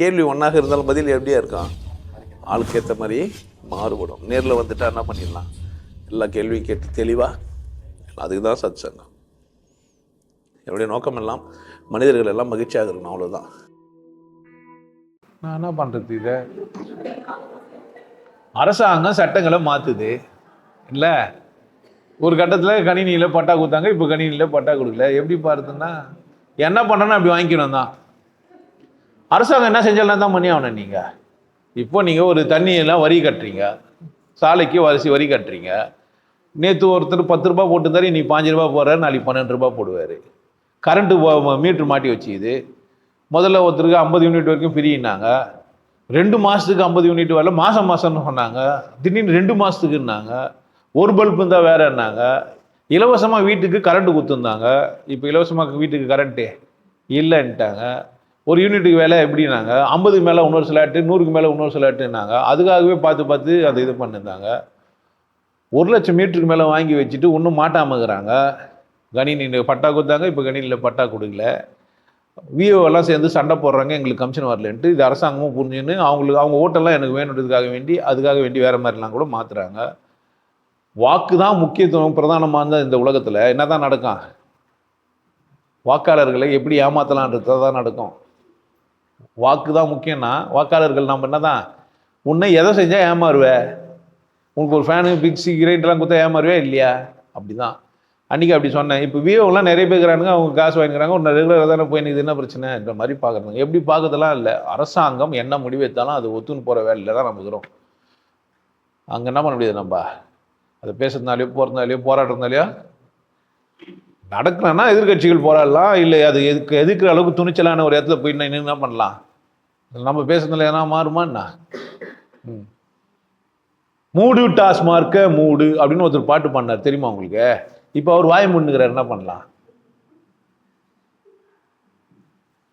கேள்வி ஒன்றாக இருந்தாலும் பதில் எப்படியா இருக்கும்? ஆளுக்கு ஏற்ற மாதிரி மாறுபடும். நேரில் வந்துட்டா என்ன பண்ணிடலாம்? எல்லா கேள்வியும் கேட்டு தெளிவாக அதுக்கு தான் சத் சங்கம் என்னுடைய நோக்கம் எல்லாம் மனிதர்கள் எல்லாம் மகிழ்ச்சியாக இருக்கணும் அவ்வளோதான் நான் என்ன பண்ணுறது இதை? அரசாங்கம் சட்டங்களை மாற்றுது இல்லை? ஒரு கட்டத்தில் கணினியில் பட்டா கொடுத்தாங்க இப்போ கணினியில் பட்டா கொடுக்கல. எப்படி பாருதுன்னா என்ன பண்ணணும் அப்படி வாங்கிக்கணும் தான் அரசாங்கம் என்ன செஞ்சாலும் தான் பண்ணி ஆகணும் நீங்கள் இப்போ நீங்கள் ஒரு தண்ணியெல்லாம் வரி கட்டுறீங்க. சாலைக்கு வரிசை வரி கட்டுறீங்க. நேற்று ஒருத்தர் பத்து ரூபா போட்டு தரேன் நீ பாஞ்சு ரூபா போடுறாரு நாளைக்கு பன்னெண்டு ரூபா போடுவார். கரண்ட்டு மீட்ரு மாட்டி வச்சுக்குது. முதல்ல ஒருத்தருக்கு ஐம்பது யூனிட் வரைக்கும் ஃப்ரீனாங்க ரெண்டு மாதத்துக்கு ஐம்பது யூனிட் வரல மாதம் மாதம்னு சொன்னாங்க. திடீர்னு ரெண்டு மாதத்துக்குன்னாங்க ஒரு பல்பு இருந்தால் வேறன்னாங்க. இலவசமாக வீட்டுக்கு கரண்ட்டு கொடுத்துருந்தாங்க இப்போ இலவசமாக வீட்டுக்கு கரண்ட்டு இல்லைன்ட்டாங்க. ஒரு யூனிட்டுக்கு வேலை எப்படின்னாங்க? ஐம்பதுக்கு மேலே இன்னொரு சிலாட்டு நூறுக்கு மேலே இன்னொரு சிலாட்டுன்னாங்க அதுக்காகவே பார்த்து பார்த்து அந்த இது பண்ணியிருந்தாங்க ஒரு லட்சம் மீட்டருக்கு மேலே வாங்கி வச்சுட்டு இன்னும் மாட்டாமக்கிறாங்க கணினி பட்டா கொடுத்தாங்க இப்போ கணினியில் பட்டா கொடுக்கல. விஓ எல்லாம் சேர்ந்து சண்டை போடுறாங்க எங்களுக்கு கமிஷன் வரலன்ட்டு. இது அரசாங்கமும் புரிஞ்சுன்னு அவங்களுக்கு அவங்க ஓட்டெல்லாம் எனக்கு வேணுன்றதுக்காக வேண்டி அதுக்காக வேண்டி வேறு மாதிரிலாம் கூட மாற்றுறாங்க வாக்கு தான் முக்கியத்துவம் பிரதானமான இந்த உலகத்தில். என்ன தான் நடக்கும்? வாக்காளர்களை எப்படி ஏமாற்றலான்றது தான் நடக்கும். வாக்கு தான் முக்கியம்னா வாக்காளர்கள் நம்ம என்ன தான் உன்னை எதை செஞ்சால் ஏமாறுவே? உனக்கு ஒரு ஃபேனு பிக்ஸி கிரைண்டர்லாம் கொடுத்தா ஏமாறுவே இல்லையா? அப்படி தான் அன்றைக்கி அப்படி சொன்னேன். இப்போ விவோலாம் நிறைய பேர் அவங்க காசு வாங்கிக்கிறாங்க உன்னை ரெகுலராக தானே போய் இது என்ன பிரச்சனைன்ற மாதிரி பார்க்குறாங்க எப்படி பார்க்கறதுலாம் இல்லை. அரசாங்கம் என்ன முடிவு எடுத்தாலும் அது ஒத்துன்னு போகிற வேலையில் தான் நம்ம இருக்கிறோம். அங்கே என்ன பண்ண முடியாது நம்ம? அதை பேசுறதுனாலையோ போகிறதுனாலையோ போராடுறதுனாலையோ நடக்கலன்னா எதிர்க்கட்சிகள் போராடலாம் இல்லை அது எதுக்கு எதிர்க்கிற அளவுக்கு துணிச்சலான ஒரு இடத்துல போய் நின்று என்ன பண்ணலாம்? நம்ம பேசுனதுல எதனா மாறுமா என்ன? ம். மூடு டாஸ்மார்க்க மூடு அப்படின்னு ஒருத்தர் பாட்டு பண்ணார் தெரியுமா உங்களுக்கு? இப்போ அவர் வாய முன்னுக்கிறார் என்ன பண்ணலாம்?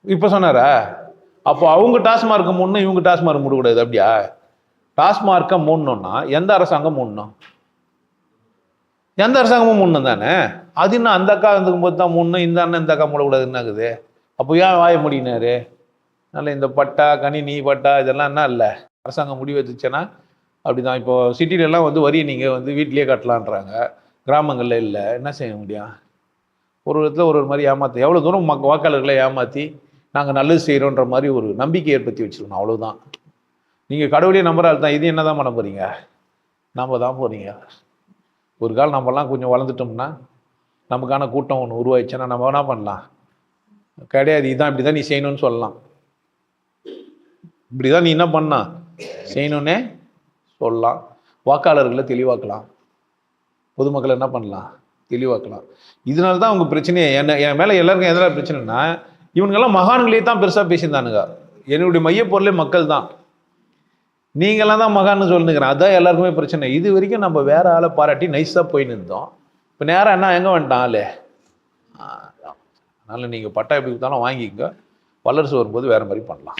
இப்போ சொன்னாரா? அப்போ அவங்க டாஸ்மார்க்க மூடணும் இவங்க டாஸ்மார்க் மூடக்கூடாது அப்படியா? டாஸ்மார்க்க மூடணும்னா எந்த அரசாங்கம் மூடணும்? எந்த அரசாங்கமும் மூடணும் தானே? அது இன்னும் அந்த அக்கா இருந்துக்கும் போது தான் மூடணும் இந்த அண்ணன் இந்த அக்கா மூடக்கூடாதுன்னு ஆகுது? அப்போ ஏன் வாய முடியினாரு அதனால் இந்த பட்டா கணினி பட்டா இதெல்லாம் என்ன இல்லை? அரசாங்கம் முடிவு எடுத்துச்சுன்னா அப்படி தான் இப்போது சிட்டிலெல்லாம் வந்து வரி நீங்கள் வந்து வீட்டிலேயே கட்டலான்றாங்க. கிராமங்களில் இல்லை. என்ன செய்ய முடியும்? ஒரு விதத்தில் ஒரு ஒரு மாதிரி ஏமாற்ற எவ்வளோ தூரம் மக் வாக்காளர்களை ஏமாற்றி நாங்கள் நல்லது செய்கிறோன்ற மாதிரி ஒரு நம்பிக்கை ஏற்படுத்தி வச்சுருக்கணும். அவ்வளோதான் நீங்கள் கடவுளே நம்புறாள் தான் இது என்ன தான் பண்ண போகிறீங்க நாம தான் போகிறீங்க ஒரு கால் நம்மலாம் கொஞ்சம் வளர்ந்துட்டோம்னா நமக்கான கூட்டம் ஒன்று உருவாயிடுச்சுன்னா நம்ம என்ன பண்ணலாம்? கிடையாது இதான் இப்படி தான் நீ செய்யணும்னு சொல்லலாம். இப்படி தான் நீ என்ன பண்ணா செய்யணுன்னே சொல்லலாம். வாக்காளர்களை தெளிவாக்கலாம். பொதுமக்களை என்ன பண்ணலாம்? தெளிவாக்கலாம். இதனால தான் அவங்க பிரச்சனையே. என்ன என் மேலே எல்லாருக்கும் எதிராக பிரச்சனைனா இவனுங்கெல்லாம் மகான்களே தான் பெருசாக பேசியிருந்தானுங்க. என்னுடைய மையப்பொருளே மக்கள் தான் நீங்களாம் தான் மகான்னு சொல்லுங்கிறேன். அதான் எல்லாருக்குமே பிரச்சனை. இது வரைக்கும் நம்ம வேற ஆளை பாராட்டி நைஸாக போய் நின்றோம் இப்போ நேரம் என்ன எங்கே வந்துட்டான் ஆளு? அதனால் நீங்கள் பட்டா எப்படி கொடுத்தாலும் வாங்கிக்கோங்க. வல்லரசு வரும்போது வேறு மாதிரி பண்ணலாம்.